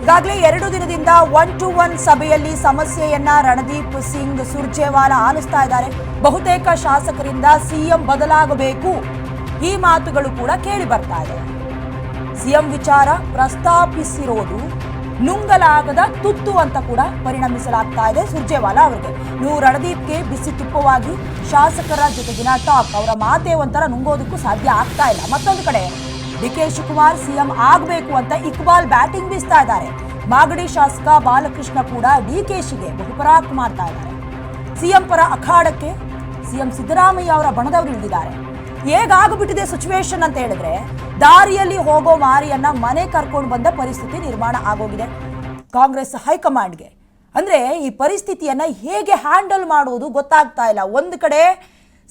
ಈಗಾಗಲೇ ಎರಡು ದಿನದಿಂದ ಒನ್ ಟು ಒನ್ ಸಭೆಯಲ್ಲಿ ಸಮಸ್ಯೆಯನ್ನ ರಣದೀಪ್ ಸಿಂಗ್ ಸುರ್ಜೇವಾಲಾ ಆಲಿಸ್ತಾ ಇದ್ದಾರೆ. ಬಹುತೇಕ ಶಾಸಕರಿಂದ ಸಿಎಂ ಬದಲಾಗಬೇಕು. ಈ ಮಾತುಗಳು ಕೂಡ ಕೇಳಿ ಬರ್ತಾ ಇದೆ. ಸಿಎಂ ವಿಚಾರ ಪ್ರಸ್ತಾಪಿಸಿರೋದು ನುಂಗಲಾಗದ ತುತ್ತು ಅಂತ ಕೂಡ ಪರಿಣಮಿಸಲಾಗ್ತಾ ಇದೆ ಸುರ್ಜೇವಾಲಾ ಅವರಿಗೆ. ನೀವು ರಣದೀಪ್ಗೆ ಬಿಸಿ ತುಪ್ಪವಾಗಿ ಶಾಸಕರ ಜೊತೆಗಿನ ಟಾಕ್ ಅವರ ಮಾತೇ ಒಂಥರ ನುಂಗೋದಕ್ಕೂ ಸಾಧ್ಯ ಆಗ್ತಾ ಇಲ್ಲ. ಮತ್ತೊಂದು ಕಡೆ ಡಿ ಕೆ ಶಿವಕುಮಾರ್ ಸಿಎಂ ಆಗಬೇಕು ಅಂತ ಇಕ್ಬಾಲ್ ಬ್ಯಾಟಿಂಗ್ ಬೀಸ್ತಾ ಇದ್ದಾರೆ. ಮಾಗಡಿ ಶಾಸಕ ಬಾಲಕೃಷ್ಣ ಕೂಡ ಡಿಕೆಶಿಗೆ ಬಹುಪರಾಕ್ ಮಾಡ್ತಾ ಇದ್ದಾರೆ. ಸಿಎಂ ಪರ ಅಖಾಡಕ್ಕೆ ಸಿಎಂ ಸಿದ್ದರಾಮಯ್ಯ ಅವರ ಬಣದವರು ಇಳಿದಿದ್ದಾರೆ. ಹೇಗಾಗ್ಬಿಟ್ಟಿದೆ ಸಿಚುವೇಶನ್ ಅಂತ ಹೇಳಿದ್ರೆ, ದಾರಿಯಲ್ಲಿ ಹೋಗೋ ಮಾರಿಯನ್ನ ಮನೆ ಕರ್ಕೊಂಡು ಬಂದ ಪರಿಸ್ಥಿತಿ ನಿರ್ಮಾಣ ಆಗೋಗಿದೆ. ಕಾಂಗ್ರೆಸ್ ಹೈಕಮಾಂಡ್ಗೆ. ಅಂದ್ರೆ ಈ ಪರಿಸ್ಥಿತಿಯನ್ನ ಹೇಗೆ ಹ್ಯಾಂಡಲ್ ಮಾಡುವುದು ಗೊತ್ತಾಗ್ತಾ ಇಲ್ಲ. ಒಂದು ಕಡೆ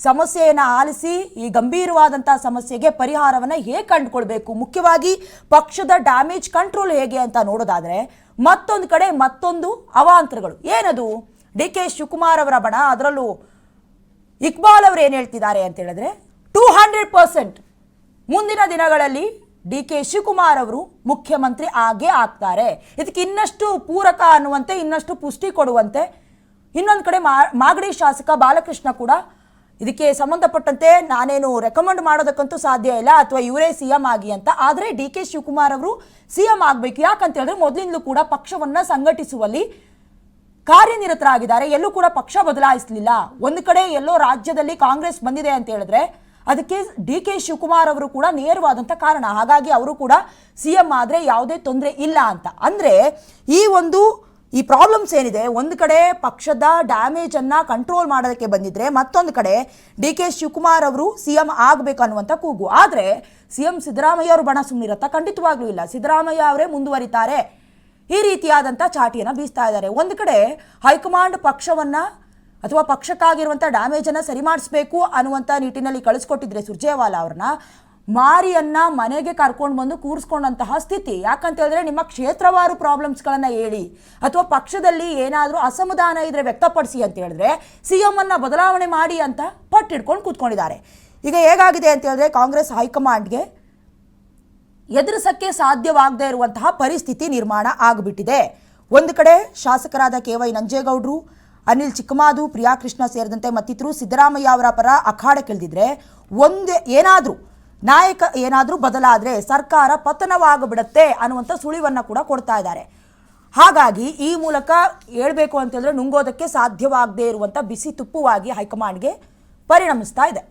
ಸಮಸ್ಯೆಯನ್ನು ಆಲಿಸಿ ಈ ಗಂಭೀರವಾದಂಥ ಸಮಸ್ಯೆಗೆ ಪರಿಹಾರವನ್ನು ಹೇಗೆ ಕಂಡುಕೊಳ್ಬೇಕು? ಮುಖ್ಯವಾಗಿ ಪಕ್ಷದ ಡ್ಯಾಮೇಜ್ ಕಂಟ್ರೋಲ್ ಹೇಗೆ ಅಂತ ನೋಡೋದಾದ್ರೆ ಮತ್ತೊಂದು ಕಡೆ ಮತ್ತೊಂದು ಅವಾಂತರಗಳು. ಏನದು? ಡಿ ಕೆ ಶಿವಕುಮಾರ್ ಅವರ ಬಣ, ಅದರಲ್ಲೂ ಇಕ್ಬಾಲ್ ಅವರು ಏನು ಹೇಳ್ತಿದ್ದಾರೆ ಅಂತ ಹೇಳಿದ್ರೆ ಟೂ ಹಂಡ್ರೆಡ್ ಪರ್ಸೆಂಟ್ ಮುಂದಿನ ದಿನಗಳಲ್ಲಿ ಡಿ ಕೆ ಶಿವಕುಮಾರ್ ಅವರು ಮುಖ್ಯಮಂತ್ರಿ ಆಗೇ ಆಗ್ತಾರೆ. ಇದಕ್ಕೆ ಇನ್ನಷ್ಟು ಪೂರಕ ಅನ್ನುವಂತೆ, ಇನ್ನಷ್ಟು ಪುಷ್ಟಿ ಕೊಡುವಂತೆ ಇನ್ನೊಂದು ಕಡೆ ಮಾಗಡಿ ಶಾಸಕ ಬಾಲಕೃಷ್ಣ ಕೂಡ ಇದಕ್ಕೆ ಸಂಬಂಧಪಟ್ಟಂತೆ ನಾನೇನು ರೆಕಮೆಂಡ್ ಮಾಡೋದಕ್ಕಂತೂ ಸಾಧ್ಯ ಇಲ್ಲ, ಅಥವಾ ಇವರೇ ಸಿ ಎಂ ಆಗಿ ಅಂತ. ಆದರೆ ಡಿ ಕೆ ಶಿವಕುಮಾರ್ ಅವರು ಸಿ ಎಂ ಆಗಬೇಕು. ಯಾಕಂತ ಹೇಳಿದ್ರೆ ಮೊದಲಿಂದಲೂ ಕೂಡ ಪಕ್ಷವನ್ನ ಸಂಘಟಿಸುವಲ್ಲಿ ಕಾರ್ಯನಿರತರಾಗಿದ್ದಾರೆ. ಎಲ್ಲೂ ಕೂಡ ಪಕ್ಷ ಬದಲಾಯಿಸಲಿಲ್ಲ. ಒಂದು ಕಡೆ ಎಲ್ಲೋ ರಾಜ್ಯದಲ್ಲಿ ಕಾಂಗ್ರೆಸ್ ಬಂದಿದೆ ಅಂತ ಹೇಳಿದ್ರೆ ಅದಕ್ಕೆ ಡಿ ಕೆ ಶಿವಕುಮಾರ್ ಅವರು ಕೂಡ ನೇರವಾದಂಥ ಕಾರಣ. ಹಾಗಾಗಿ ಅವರು ಕೂಡ ಸಿ ಎಂ ಆದರೆ ಯಾವುದೇ ತೊಂದರೆ ಇಲ್ಲ ಅಂತ. ಅಂದರೆ ಈ ಒಂದು ಈ ಪ್ರಾಬ್ಲಮ್ಸ್ ಏನಿದೆ, ಒಂದು ಕಡೆ ಪಕ್ಷದ ಡ್ಯಾಮೇಜ್ ಅನ್ನ ಕಂಟ್ರೋಲ್ ಮಾಡೋದಕ್ಕೆ ಬಂದಿದ್ರೆ ಮತ್ತೊಂದು ಕಡೆ ಡಿ ಕೆ ಶಿವಕುಮಾರ್ ಅವರು ಸಿ ಎಂ ಆಗಬೇಕು ಅನ್ನುವಂಥ ಕೂಗು. ಆದರೆ ಸಿ ಎಂ ಸಿದ್ದರಾಮಯ್ಯ ಅವರು ಬಣ ಸುಮ್ಮನಿರತ್ತಾ ಖಂಡಿತವಾಗ್ಲೂ ಇಲ್ಲ. ಸಿದ್ದರಾಮಯ್ಯ ಅವರೇ ಮುಂದುವರಿತಾರೆ. ಈ ರೀತಿಯಾದಂಥ ಚಾಟಿಯನ್ನು ಬೀಸ್ತಾ ಇದ್ದಾರೆ. ಒಂದು ಕಡೆ ಹೈಕಮಾಂಡ್ ಪಕ್ಷವನ್ನ ಅಥವಾ ಪಕ್ಷಕ್ಕಾಗಿರುವಂಥ ಡ್ಯಾಮೇಜನ್ನು ಸರಿ ಮಾಡಿಸ್ಬೇಕು ಅನ್ನುವಂಥ ನಿಟ್ಟಿನಲ್ಲಿ ಕಳಿಸ್ಕೊಟ್ಟಿದ್ರೆ ಸುರ್ಜೇವಾಲಾ ಅವ್ರನ್ನ ಮಾರಿಯನ್ನ ಮನೆಗೆ ಕರ್ಕೊಂಡು ಬಂದು ಕೂರಿಸ್ಕೊಂಡಂತಹ ಸ್ಥಿತಿ. ಯಾಕಂತ ಹೇಳಿದ್ರೆ ನಿಮ್ಮ ಕ್ಷೇತ್ರವಾರು ಪ್ರಾಬ್ಲಮ್ಸ್ಗಳನ್ನು ಹೇಳಿ ಅಥವಾ ಪಕ್ಷದಲ್ಲಿ ಏನಾದರೂ ಅಸಮಾಧಾನ ಇದ್ರೆ ವ್ಯಕ್ತಪಡಿಸಿ ಅಂತ ಹೇಳಿದ್ರೆ ಸಿ ಎಂ ಅನ್ನ ಬದಲಾವಣೆ ಮಾಡಿ ಅಂತ ಪಟ್ಟಿಡ್ಕೊಂಡು ಕೂತ್ಕೊಂಡಿದ್ದಾರೆ. ಈಗ ಹೇಗಾಗಿದೆ ಅಂತ ಹೇಳಿದ್ರೆ ಕಾಂಗ್ರೆಸ್ ಹೈಕಮಾಂಡ್ಗೆ ಎದುರಿಸಕ್ಕೆ ಸಾಧ್ಯವಾಗದೇ ಇರುವಂತಹ ಪರಿಸ್ಥಿತಿ ನಿರ್ಮಾಣ ಆಗಿಬಿಟ್ಟಿದೆ. ಒಂದು ಕಡೆ ಶಾಸಕರಾದ ಕೆ ವೈ ನಂಜೇಗೌಡರು, ಅನಿಲ್ ಚಿಕ್ಕಮಾದು ಪ್ರಿಯಾಕೃಷ್ಣ ಸೇರಿದಂತೆ ಮತ್ತಿತರು ಸಿದ್ದರಾಮಯ್ಯ ಅವರ ಪರ ಅಖಾಡಕ್ಕಿಳಿದಿದ್ರೆ ಒಂದೇ ಏನಾದರೂ ನಾಯಕ ಏನಾದರೂ ಬದಲಾದರೆ ಸರ್ಕಾರ ಪತನವಾಗಿಬಿಡುತ್ತೆ ಅನ್ನುವಂಥ ಸುಳಿವನ್ನು ಕೂಡ ಕೊಡ್ತಾ ಇದ್ದಾರೆ. ಹಾಗಾಗಿ ಈ ಮೂಲಕ ಹೇಳಬೇಕು ಅಂತಂದರೆ ನುಂಗೋದಕ್ಕೆ ಸಾಧ್ಯವಾಗದೇ ಇರುವಂಥ ಬಿಸಿ ತುಪ್ಪವಾಗಿ ಹೈಕಮಾಂಡ್ಗೆ ಪರಿಣಮಿಸ್ತಾ ಇದೆ.